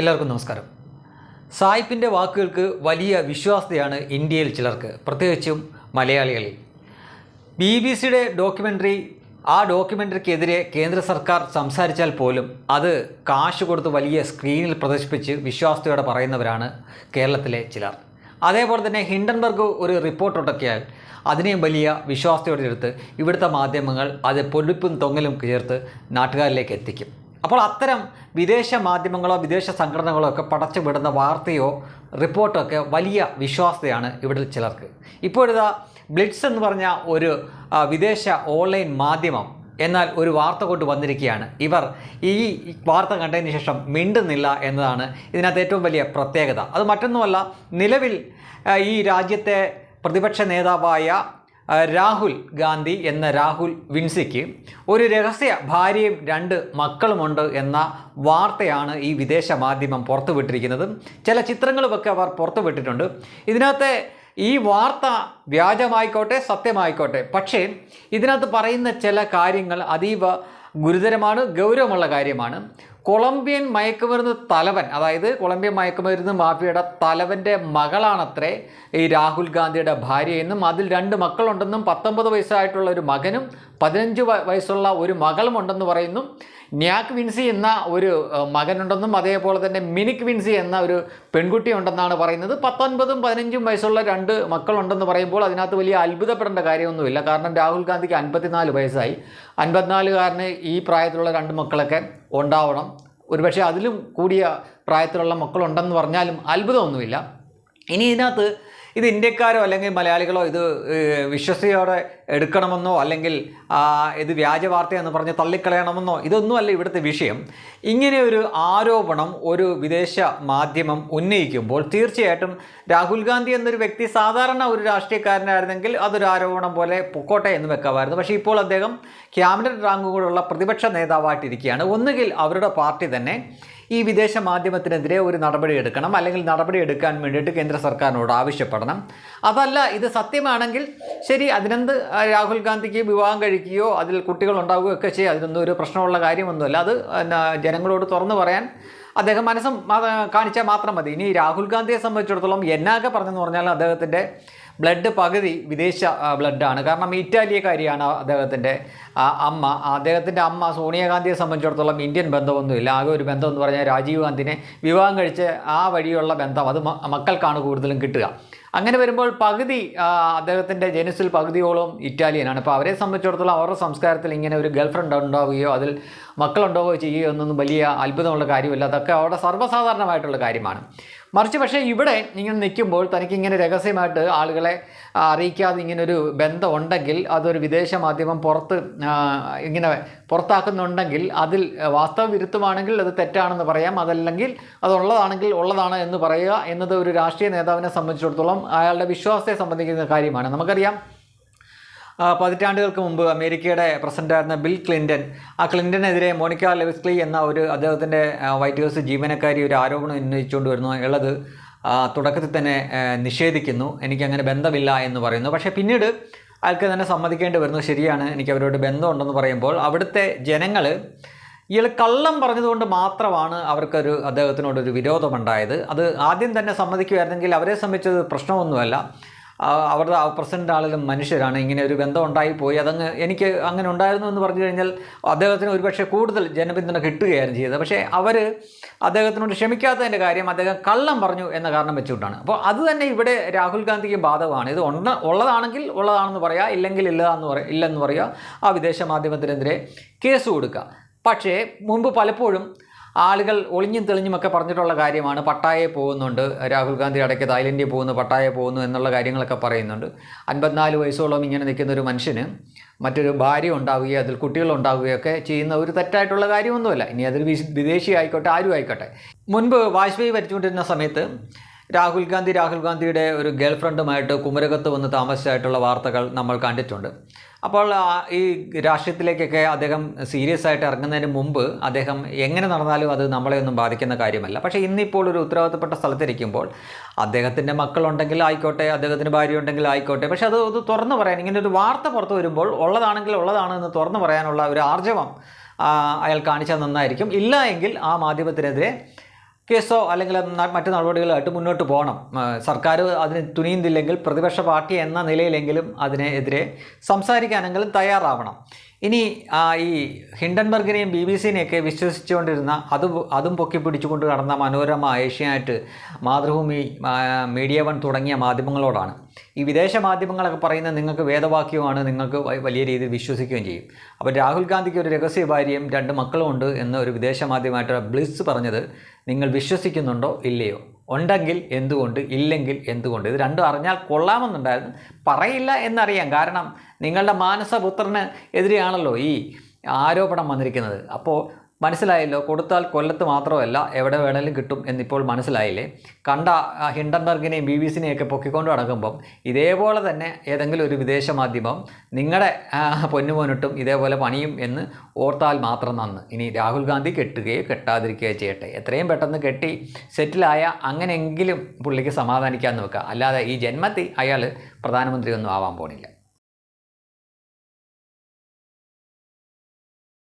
എല്ലാവർക്കും നമസ്കാരം. സായിപ്പിന്റെ വാക്കുകൾക്ക് വലിയ വിശ്വാസ്യതയാണ് ഇന്ത്യയിൽ ചിലർക്ക് പ്രത്യേകിച്ചും മലയാളികളിൽ. ബി ബി സിയുടെ ഡോക്യുമെന്ററി ആ ഡോക്യുമെന്ററിക്കെതിരെ കേന്ദ്ര സർക്കാർ സംസാരിച്ചാൽ പോലും അത് കാശ് കൊടുത്ത് വലിയ സ്ക്രീനിൽ പ്രദർശിപ്പിച്ച് വിശ്വാസ്യതയോടെ പറയുന്നവരാണ് കേരളത്തിലെ ചിലർ. അതേപോലെ തന്നെ ഹിൻഡൻബർഗ് ഒരു റിപ്പോർട്ടൊട്ടൊക്കെയാൽ അതിനെയും വലിയ വിശ്വാസത്തോടെ എടുത്ത് ഇവിടുത്തെ മാധ്യമങ്ങൾ അത് പൊടിപ്പും തൊങ്ങലും ചേർത്ത് നാട്ടുകാരിലേക്ക് എത്തിക്കും. അപ്പോൾ അത്തരം വിദേശ മാധ്യമങ്ങളോ വിദേശ സംഘടനകളോ ഒക്കെ പടച്ചു വിടുന്ന വാർത്തയോ റിപ്പോർട്ടോ ഒക്കെ വലിയ വിശ്വാസ്യതയാണ് ഇവിടെ ചിലർക്ക്. ഇപ്പോഴിതാ ബ്ലിറ്റ്സ് എന്ന് പറഞ്ഞ ഒരു വിദേശ ഓൺലൈൻ മാധ്യമം എന്നാൽ ഒരു വാർത്ത കൊണ്ട് വന്നിരിക്കുകയാണ്. ഇവർ ഈ വാർത്ത കണ്ടതിന് ശേഷം മിണ്ടുന്നില്ല എന്നതാണ് ഇതിനകത്ത് ഏറ്റവും വലിയ പ്രത്യേകത. അത് മറ്റൊന്നുമല്ല നിലവിൽ ഈ രാജ്യത്തെ പ്രതിപക്ഷ നേതാവായ രാഹുൽ ഗാന്ധി എന്ന രാഹുൽ വിൻസിക്ക് ഒരു രഹസ്യ ഭാര്യയും രണ്ട് മക്കളുമുണ്ട് എന്ന വാർത്തയാണ് ഈ വിദേശ മാധ്യമം പുറത്തുവിട്ടിരിക്കുന്നത്. ചില ചിത്രങ്ങളുമൊക്കെ അവർ പുറത്തുവിട്ടിട്ടുണ്ട്. ഇതിനകത്തെ ഈ വാർത്ത വ്യാജമായിക്കോട്ടെ സത്യമായിക്കോട്ടെ. പക്ഷേ ഇതിനകത്ത് പറയുന്ന ചില കാര്യങ്ങൾ അതീവ ഗുരുതരമാണ് ഗൗരവമുള്ള കാര്യമാണ്. കൊളംബിയൻ മയക്കുമരുന്ന് തലവൻ അതായത് കൊളംബിയൻ മയക്കുമരുന്ന് മാഫിയയുടെ തലവന്റെ മകളാണത്രേ ഈ രാഹുൽ ഗാന്ധിയുടെ ഭാര്യയെന്നും അതിൽ രണ്ട് മക്കളുണ്ടെന്നും പത്തൊമ്പത് വയസ്സായിട്ടുള്ള ഒരു മകനും പതിനഞ്ച് വയസ്സുള്ള ഒരു മകളുമുണ്ടെന്ന് പറയുന്നു. ന്യാക് വിൻസി എന്ന ഒരു മകനുണ്ടെന്നും അതേപോലെ തന്നെ മിനിക് വിൻസി എന്ന ഒരു പെൺകുട്ടി ഉണ്ടെന്നാണ് പറയുന്നത്. പത്തൊൻപതും പതിനഞ്ചും വയസ്സുള്ള രണ്ട് മക്കളുണ്ടെന്ന് പറയുമ്പോൾ അതിനകത്ത് വലിയ അത്ഭുതപ്പെടേണ്ട കാര്യമൊന്നുമില്ല. കാരണം രാഹുൽ ഗാന്ധിക്ക് അൻപത്തിനാല് വയസ്സായി. അൻപത്തിനാലുകാരന് ഈ പ്രായത്തിലുള്ള രണ്ട് മക്കളൊക്കെ ഉണ്ടാവണം. ഒരുപക്ഷെ അതിലും കൂടിയ പ്രായത്തിലുള്ള മക്കളുണ്ടെന്ന് പറഞ്ഞാലും അത്ഭുതമൊന്നുമില്ല. ഇനി ഇതിനകത്ത് ഇത് ഇന്ത്യക്കാരോ അല്ലെങ്കിൽ മലയാളികളോ ഇത് വിശ്വസിയോടെ എടുക്കണമെന്നോ അല്ലെങ്കിൽ ഇത് വ്യാജ വാർത്തയെന്ന് പറഞ്ഞ് തള്ളിക്കളയണമെന്നോ ഇതൊന്നുമല്ല ഇവിടുത്തെ വിഷയം. ഇങ്ങനെ ഒരു ആരോപണം ഒരു വിദേശ മാധ്യമം ഉന്നയിക്കുമ്പോൾ തീർച്ചയായിട്ടും രാഹുൽ ഗാന്ധി എന്നൊരു വ്യക്തി സാധാരണ ഒരു രാഷ്ട്രീയക്കാരനായിരുന്നെങ്കിൽ അതൊരു ആരോപണം പോലെ പൊക്കോട്ടെ എന്ന് വെക്കാമായിരുന്നു പക്ഷേ ഇപ്പോൾ അദ്ദേഹം ക്യാബിനറ്റ് റാങ്ക് കൂടെയുള്ള പ്രതിപക്ഷ നേതാവായിട്ടിരിക്കുകയാണ്. ഒന്നുകിൽ അവരുടെ പാർട്ടി തന്നെ ഈ വിദേശ മാധ്യമത്തിനെതിരെ ഒരു നടപടി എടുക്കണം. അല്ലെങ്കിൽ നടപടി എടുക്കാൻ വേണ്ടിയിട്ട് കേന്ദ്ര സർക്കാരിനോട് ആവശ്യപ്പെടണം. അതല്ല ഇത് സത്യമാണെങ്കിൽ ശരി അതിനെന്ത് രാഹുൽ ഗാന്ധിക്ക് വിവാഹം കഴിക്കുകയോ അതിൽ കുട്ടികൾ ഉണ്ടാവുകയോ ഒക്കെ ചെയ്യുക അതിനൊന്നും ഒരു പ്രശ്നമുള്ള കാര്യമൊന്നുമല്ല. അത് ജനങ്ങളോട് തുറന്നു പറയാൻ അദ്ദേഹം മനസ്സും കാണിച്ചാൽ മാത്രം മതി. ഇനി രാഹുൽ ഗാന്ധിയെ സംബന്ധിച്ചിടത്തോളം എന്നാകെ പറഞ്ഞെന്ന് പറഞ്ഞാൽ അദ്ദേഹത്തിന്റെ ബ്ലഡ് പകുതി വിദേശ ബ്ലഡാണ്. കാരണം ഇറ്റാലിയക്കാരിയാണ് അദ്ദേഹത്തിന്റെ അമ്മ. അദ്ദേഹത്തിന്റെ അമ്മ സോണിയാഗാന്ധിയെ സംബന്ധിച്ചിടത്തോളം ഇന്ത്യൻ ബന്ധമൊന്നുമില്ല. ആകെ ഒരു ബന്ധം എന്ന് പറഞ്ഞാൽ രാജീവ് ഗാന്ധിനെ വിവാഹം കഴിച്ച് ആ വഴിയുള്ള ബന്ധം അത് മക്കൾക്കാണ് കൂടുതലും കിട്ടുക. അങ്ങനെ വരുമ്പോൾ പകുതി അദ്ദേഹത്തിന്റെ ജനുസിൽ പകുതിയോളം ഇറ്റാലിയനാണ്. അപ്പോൾ അവരെ സംബന്ധിച്ചിടത്തോളം അവരുടെ സംസ്കാരത്തിൽ ഇങ്ങനെ ഒരു ഗേൾഫ്രണ്ട് ഉണ്ടാവുകയോ അതിൽ മക്കളുണ്ടാവുകയോ ചെയ്യുകയോ എന്നൊന്നും വലിയ അത്ഭുതമുള്ള കാര്യമല്ല. അതൊക്കെ അവിടെ സർവസാധാരണമായിട്ടുള്ള കാര്യമാണ്. മറിച്ച് പക്ഷേ ഇവിടെ ഇങ്ങനെ നിൽക്കുമ്പോൾ തനിക്ക് ഇങ്ങനെ രഹസ്യമായിട്ട് ആളുകളെ അറിയിക്കാതെ ഇങ്ങനൊരു ഒരു ബന്ധം ഉണ്ടെങ്കിൽ അതൊരു വിദേശ മാധ്യമം പുറത്ത് ഇങ്ങനെ പുറത്താക്കുന്നുണ്ടെങ്കിൽ അതിൽ വാസ്തവ വിരുദ്ധമാണെങ്കിൽ അത് തെറ്റാണെന്ന് പറയാം. അതല്ലെങ്കിൽ അതുള്ളതാണെങ്കിൽ ഉള്ളതാണ് എന്ന് പറയുക എന്നത് ഒരു രാഷ്ട്രീയ നേതാവിനെ സംബന്ധിച്ചിടത്തോളം അയാളുടെ വിശ്വാസത്തെ സംബന്ധിക്കുന്ന കാര്യമാണ്. നമുക്കറിയാം പതിറ്റാണ്ടുകൾക്ക് മുമ്പ് അമേരിക്കയുടെ പ്രസിഡന്റായിരുന്ന ബിൽ ക്ലിന്റൺ ആ ക്ലിന്റനെതിരെ മോണിക്ക ലെവിസ്ക്ലി എന്ന ഒരു അദ്ദേഹത്തിന്റെ വൈറ്റ് ഹൗസ് ജീവനക്കാരി ഒരു ആരോപണം ഉന്നയിച്ചുകൊണ്ട് വരുന്നു അയാളത് തുടക്കത്തിൽ തന്നെ നിഷേധിക്കുന്നു. എനിക്കങ്ങനെ ബന്ധമില്ല എന്ന് പറയുന്നു. പക്ഷേ പിന്നീട് അയാൾക്ക് തന്നെ സമ്മതിക്കേണ്ടി വരുന്നു. ശരിയാണ് എനിക്ക് അവരോട് ബന്ധമുണ്ടെന്ന് പറയുമ്പോൾ അവിടുത്തെ ജനങ്ങൾ ഇയാൾ കള്ളം പറഞ്ഞതുകൊണ്ട് മാത്രമാണ് അവർക്കൊരു അദ്ദേഹത്തിനോടൊരു വിരോധമുണ്ടായത്. അത് ആദ്യം തന്നെ സമ്മതിക്കുമായിരുന്നെങ്കിൽ അവരെ സംബന്ധിച്ചത് പ്രശ്നമൊന്നുമല്ല. അവരുടെ പ്രസന്റ് ആളിലും മനുഷ്യരാണ്. ഇങ്ങനെ ഒരു ബന്ധം ഉണ്ടായി പോയി. അതങ്ങ് എനിക്ക് അങ്ങനെ ഉണ്ടായിരുന്നു എന്ന് പറഞ്ഞു കഴിഞ്ഞാൽ അദ്ദേഹത്തിന് ഒരുപക്ഷെ കൂടുതൽ ജനപിന്തുണ കിട്ടുകയായിരുന്നു ചെയ്തത്. പക്ഷേ അവർ അദ്ദേഹത്തിനോട് ക്ഷമിക്കാത്തതിന്റെ കാര്യം അദ്ദേഹം കള്ളം പറഞ്ഞു എന്ന കാരണം വെച്ചുകൊണ്ടാണ്. അപ്പോൾ അത് തന്നെ ഇവിടെ രാഹുൽ ഗാന്ധിക്ക് ബാധകമാണ്. ഇത് ഉണ്ട ഉള്ളതാണെങ്കിൽ ഉള്ളതാണെന്ന് പറയുക ഇല്ലെങ്കിൽ ഇല്ല എന്ന് ഇല്ലെന്ന് പറയുക ആ വിദേശ മാധ്യമത്തിനെതിരെ കേസ് കൊടുക്കുക. പക്ഷേ മുമ്പ് പലപ്പോഴും ആളുകൾ ഒളിഞ്ഞും തെളിഞ്ഞുമൊക്കെ പറഞ്ഞിട്ടുള്ള കാര്യമാണ്. പട്ടായെ പോകുന്നുണ്ട്. രാഹുൽ ഗാന്ധി ഇടയ്ക്ക് തായ്ലൻഡിൽ പോകുന്നു പട്ടായെ പോകുന്നു എന്നുള്ള കാര്യങ്ങളൊക്കെ പറയുന്നുണ്ട്. അൻപത്തിനാല് വയസ്സോളം ഇങ്ങനെ നിൽക്കുന്ന ഒരു മനുഷ്യന് മറ്റൊരു ഭാര്യ ഉണ്ടാവുകയോ അതിൽ കുട്ടികൾ ഉണ്ടാവുകയൊക്കെ ചെയ്യുന്ന ഒരു തെറ്റായിട്ടുള്ള കാര്യമൊന്നുമല്ല. ഇനി വിശ്- വിദേശി ആയിക്കോട്ടെ ആരും ആയിക്കോട്ടെ. മുൻപ് വാജ്പേയി ഭരിച്ചുകൊണ്ടിരുന്ന സമയത്ത് രാഹുൽ ഗാന്ധി രാഹുൽ ഗാന്ധിയുടെ ഒരു ഗേൾഫ്രണ്ടുമായിട്ട് കുമരകത്ത് വന്ന് താമസിച്ചായിട്ടുള്ള വാർത്തകൾ നമ്മൾ കണ്ടിട്ടുണ്ട്. അപ്പോൾ ഈ രാഷ്ട്രീയത്തിലേക്കൊക്കെ അദ്ദേഹം സീരിയസ് ആയിട്ട് ഇറങ്ങുന്നതിന് മുമ്പ് അദ്ദേഹം എങ്ങനെ നടന്നാലും അത് നമ്മളെ ഒന്നും ബാധിക്കുന്ന കാര്യമല്ല. പക്ഷേ ഇന്നിപ്പോൾ ഒരു ഉത്തരവാദിത്തപ്പെട്ട സ്ഥലത്തിരിക്കുമ്പോൾ അദ്ദേഹത്തിന്റെ മക്കളുണ്ടെങ്കിൽ ആയിക്കോട്ടെ അദ്ദേഹത്തിന് ഭാര്യ ഉണ്ടെങ്കിൽ ആയിക്കോട്ടെ. പക്ഷേ അത് അത് തുറന്നു പറയാൻ ഇങ്ങനെ ഒരു വാർത്ത പുറത്തു വരുമ്പോൾ ഉള്ളതാണെങ്കിൽ ഉള്ളതാണ് എന്ന് തുറന്നു പറയാനുള്ള ഒരു ആർജവം അയാൾ കാണിച്ചാൽ നന്നായിരിക്കും. ഇല്ല എങ്കിൽ ആ മാധ്യമത്തിനെതിരെ കേസോ അല്ലെങ്കിൽ മറ്റു നടപടികളായിട്ട് മുന്നോട്ട് പോകണം. സർക്കാർ അതിന് തുനിയുന്നില്ലെങ്കിൽ പ്രതിപക്ഷ പാർട്ടി എന്ന നിലയിലെങ്കിലും അതിനെതിരെ സംസാരിക്കാനെങ്കിലും തയ്യാറാവണം. ഇനി ഈ ഹിൻഡൻബർഗിനെയും ബി ബി സിനെയൊക്കെ വിശ്വസിച്ചുകൊണ്ടിരുന്ന അത് അതും പൊക്കി പിടിച്ചുകൊണ്ട് നടന്ന മനോരമ ഏഷ്യാനെറ്റ് മാതൃഭൂമി മീഡിയ വൺ തുടങ്ങിയ മാധ്യമങ്ങളോടാണ്. ഈ വിദേശ മാധ്യമങ്ങളൊക്കെ പറയുന്നത് നിങ്ങൾക്ക് വേദവാക്യമാണ് നിങ്ങൾക്ക് വലിയ രീതിയിൽ വിശ്വസിക്കുകയും ചെയ്യും. അപ്പോൾ രാഹുൽ ഗാന്ധിക്ക് ഒരു രഹസ്യ ഭാര്യയും രണ്ട് മക്കളും ഉണ്ട് എന്ന് ഒരു വിദേശ മാധ്യമമായിട്ട് ബ്ലിസ് പറഞ്ഞത് നിങ്ങൾ വിശ്വസിക്കുന്നുണ്ടോ ഇല്ലയോ? ഉണ്ടെങ്കിൽ എന്തുകൊണ്ട് ഇല്ലെങ്കിൽ എന്തുകൊണ്ട്? ഇത് രണ്ടും അറിഞ്ഞാൽ കൊള്ളാമെന്നുണ്ടായിരുന്നു. പറയില്ല എന്നറിയാം. കാരണം നിങ്ങളുടെ മാനസപുത്രന് എതിരെയാണല്ലോ ഈ ആരോപണം വന്നിരിക്കുന്നത്. അപ്പോൾ മനസ്സിലായല്ലോ കൊടുത്താൽ കൊല്ലത്ത് മാത്രമല്ല എവിടെ വേണേലും കിട്ടും എന്നിപ്പോൾ മനസ്സിലായില്ലേ? കണ്ട ഹിൻഡൻബർഗിനെയും ബി ബി സിനെയൊക്കെ പൊക്കിക്കൊണ്ട് നടക്കുമ്പം ഇതേപോലെ തന്നെ ഏതെങ്കിലും ഒരു വിദേശ മാധ്യമം നിങ്ങളുടെ പൊന്നുമോനിട്ടും ഇതേപോലെ പണിയും എന്ന് ഓർത്താൽ മാത്രം നന്ന്. ഇനി രാഹുൽ ഗാന്ധി കെട്ടുകയോ കെട്ടാതിരിക്കുകയോ ചെയ്യട്ടെ. എത്രയും പെട്ടെന്ന് കെട്ടി സെറ്റിലായ അങ്ങനെയെങ്കിലും പുള്ളിക്ക് സമാധാനിക്കാൻ നോക്കുക. അല്ലാതെ ഈ ജന്മത്തിൽ അയാൾ പ്രധാനമന്ത്രിയൊന്നും ആവാൻ പോണില്ല.